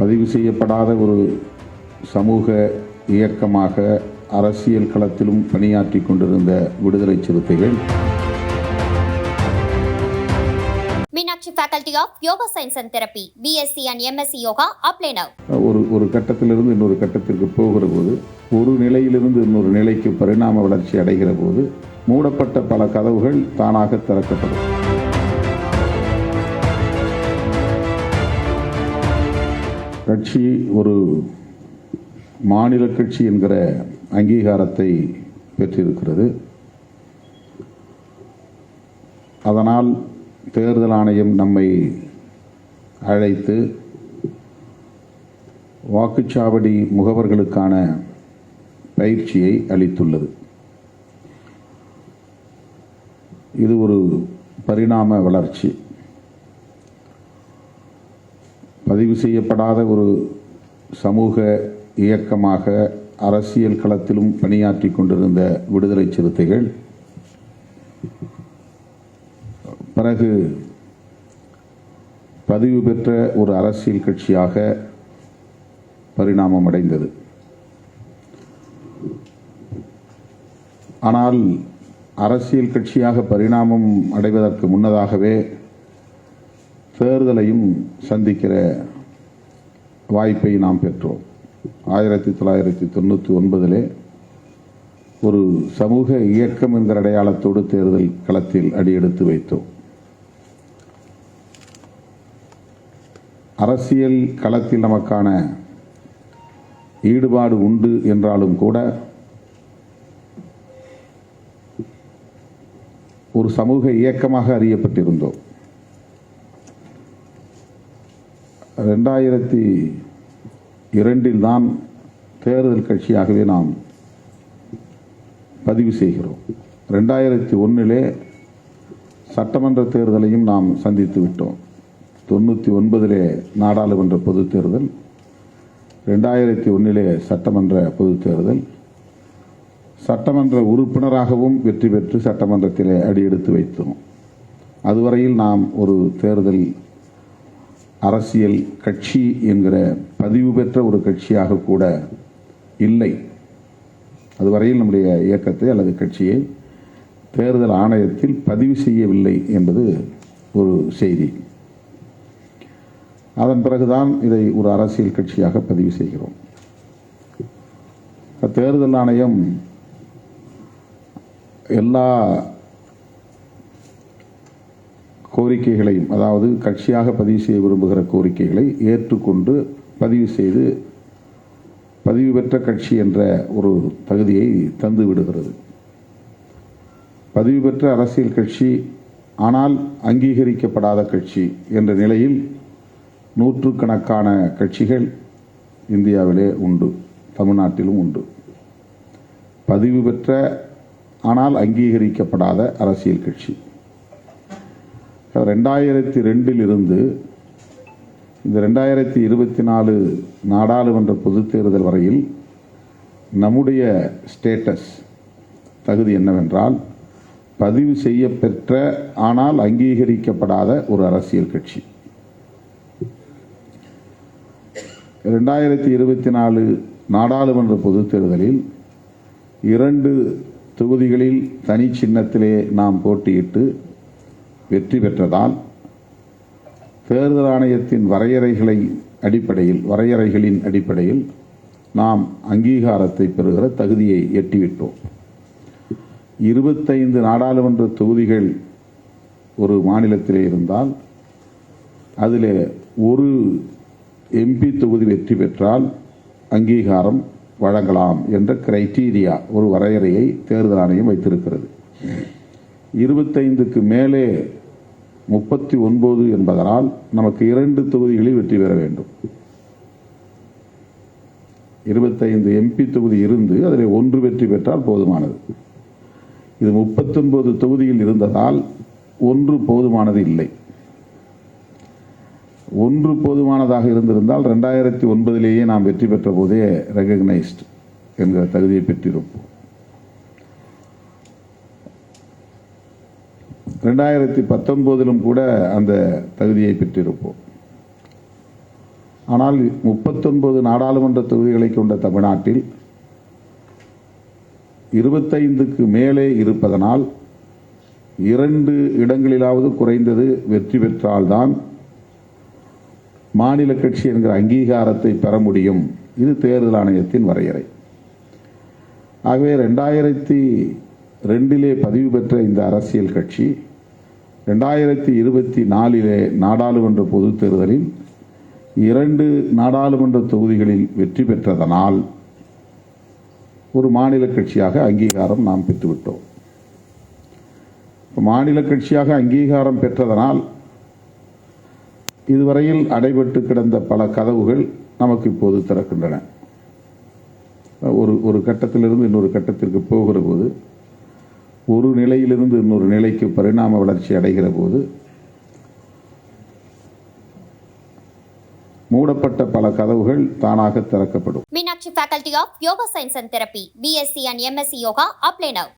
பதிவு செய்யப்படாத ஒரு சமூக இயக்கமாக அரசியல் களத்திலும் பணியாற்றி கொண்டிருந்த விடுதலை சிறுத்தைகள் Faculty of Yoga Science and Therapy, BSc and MSc Yoga, apply now. ஒரு ஒரு கட்டத்திலிருந்து இன்னொரு கட்டத்திற்கு போகிற போது ஒரு நிலையிலிருந்து இன்னொரு நிலைக்கு பரிணாம வளர்ச்சி அடைகிற போது மூடப்பட்ட பல கதவுகள் தானாக திறக்கப்படும் கட்சி ஒரு மாநில கட்சி என்கிற அங்கீகாரத்தை பெற்றிருக்கிறது. அதனால் தேர்தல் ஆணையம் நம்மை அழைத்து வாக்குச்சாவடி முகவர்களுக்கான பயிற்சியை அளித்துள்ளது. இது ஒரு பரிணாம வளர்ச்சி. பதிவு செய்யப்படாத ஒரு சமூக இயக்கமாக அரசியல் களத்திலும் பணியாற்றி கொண்டிருந்த விடுதலை சிறுத்தைகள் பிறகு பதிவு பெற்ற ஒரு அரசியல் கட்சியாக பரிணாமம் அடைந்தது. ஆனால் அரசியல் கட்சியாக பரிணாமம் அடைவதற்கு முன்னதாகவே தேர்தலையும் சந்திக்கிற வாய்ப்பை நாம் பெற்றோம். ஆயிரத்தி தொள்ளாயிரத்தி தொண்ணூற்றி ஒன்பதிலே ஒரு சமூக இயக்கம் என்கிற அடையாளத்தோடு தேர்தல் களத்தில் அடியெடுத்து வைத்தோம். அரசியல் களத்தில் நமக்கான ஈடுபாடு உண்டு என்றாலும் கூட ஒரு சமூக இயக்கமாக அறியப்பட்டிருந்தோம். ரெண்டாயிரத்தி இரண்டில் தான் தேர்தல் கட்சியாகவே நாம் பதிவு செய்கிறோம். ரெண்டாயிரத்தி ஒன்றிலே சட்டமன்ற தேர்தலையும் நாம் சந்தித்து விட்டோம். தொண்ணூற்றி ஒன்பதிலே நாடாளுமன்ற பொது தேர்தல் ரெண்டாயிரத்தி ஒன்றிலே சட்டமன்ற பொது தேர்தல். சட்டமன்ற உறுப்பினராகவும் வெற்றி பெற்று சட்டமன்றத்திலே அடியெடுத்து வைத்தோம். அதுவரையில் நாம் ஒரு தேர்தல் அரசியல் கட்சி என்கிற பதிவு பெற்ற ஒரு கட்சியாக கூட இல்லை. அதுவரையில் நம்முடைய இயக்கத்தை அல்லது கட்சியை தேர்தல் ஆணையத்தில் பதிவு செய்யவில்லை என்பது ஒரு செய்தி. அதன் பிறகுதான் இதை ஒரு அரசியல் கட்சியாக பதிவு செய்கிறோம். தேர்தல் ஆணையம் எல்லா கோரிக்கைகளையும் அதாவது கட்சியாக பதிவு செய்ய விரும்புகிற கோரிக்கைகளை ஏற்றுக்கொண்டு பதிவு செய்து பதிவு பெற்ற கட்சி என்ற ஒரு தகுதியை தந்து விடுகிறது. பதிவு பெற்ற அரசியல் கட்சி ஆனால் அங்கீகரிக்கப்படாத கட்சி என்ற நிலையில் நூற்றுக்கணக்கான கட்சிகள் இந்தியாவிலே உண்டு தமிழ்நாட்டிலும் உண்டு. பதிவு பெற்ற ஆனால் அங்கீகரிக்கப்படாத அரசியல் கட்சி. ரெண்டாயிரத்தி ரெண்டில் இருந்து இந்த ரெண்டாயிரத்தி இருபத்தி நாலு நாடாளுமன்ற பொதுத் தேர்தல் வரையில் நம்முடைய ஸ்டேட்டஸ் தகுதி என்னவென்றால் பதிவு செய்ய பெற்ற ஆனால் அங்கீகரிக்கப்படாத ஒரு அரசியல் கட்சி. ரெண்டாயிரத்தி இருபத்தி நாலு நாடாளுமன்ற பொதுத் தேர்தலில் இரண்டு தொகுதிகளில் தனி சின்னத்திலே நாம் போட்டியிட்டு வெற்றி பெற்றதால் தேர்தல் ஆணையத்தின் வரையறைகளை அடிப்படையில் வரையறைகளின் அடிப்படையில் நாம் அங்கீகாரத்தை பெறுகிற தகுதியை எட்டிவிட்டோம். இருபத்தைந்து நாடாளுமன்ற தொகுதிகள் ஒரு மாநிலத்திலே இருந்தால் அதில் ஒரு எம்பி தொகுதி வெற்றி பெற்றால் அங்கீகாரம் வழங்கலாம் என்ற கிரைட்டீரியா ஒரு வரையறையை தேர்தல் ஆணையம் வைத்திருக்கிறது. இருபத்தைந்துக்கு மேலே முப்பத்தி ஒன்பது என்பதனால் நமக்கு இரண்டு தொகுதிகளில் வெற்றி பெற வேண்டும். இருபத்தைந்து எம்பி தொகுதி இருந்து அதில் ஒன்று வெற்றி பெற்றால் போதுமானது. இது முப்பத்தொன்பது தொகுதியில் இருந்ததால் ஒன்று போதுமானது இல்லை. ஒன்று போதுமானதாக இருந்திருந்தால் ரெண்டாயிரத்தி ஒன்பதிலேயே நாம் வெற்றி பெற்ற போதே ரெகக்னைஸ்ட் என்கிற தகுதியை பெற்றிருப்போம். ரெண்டாயிரத்தி பத்தொன்பதிலும் கூட அந்த தகுதியை பெற்றிருப்போம். ஆனால் முப்பத்தொன்பது நாடாளுமன்ற தொகுதிகளை கொண்ட தமிழ்நாட்டில் இருபத்தைந்துக்கு மேலே இருப்பதனால் இரண்டு இடங்களிலாவது குறைந்தது வெற்றி பெற்றால்தான் மாநில கட்சி என்கிற அங்கீகாரத்தை பெற முடியும். இது தேர்தல் ஆணையத்தின் வரையறை. ஆகவே ரெண்டாயிரத்தி ரெண்டிலே பதிவு பெற்ற இந்த அரசியல் கட்சி ரெண்டாயிரத்தி இருபத்தி நாலிலே நாடாளுமன்ற பொதுத் தேர்தலில் இரண்டு நாடாளுமன்ற தொகுதிகளில் வெற்றி பெற்றதனால் ஒரு மாநில கட்சியாக அங்கீகாரம் நாம் பெற்றுவிட்டோம். மாநில கட்சியாக அங்கீகாரம் பெற்றதனால் இதுவரையில் அடைபட்டு கிடந்த பல கதவுகள் நமக்கு இப்போது திறக்கின்றன. ஒரு ஒரு கட்டத்திலிருந்து இன்னொரு கட்டத்திற்கு போகிற போது ஒரு நிலையிலிருந்து இன்னொரு நிலைக்கு பரிணாம வளர்ச்சி அடைகிற போது மூடப்பட்ட பல கதவுகள் தானாக திறக்கப்படும் Meenakshi faculty of yoga science and therapy BSc and MSc yoga apply now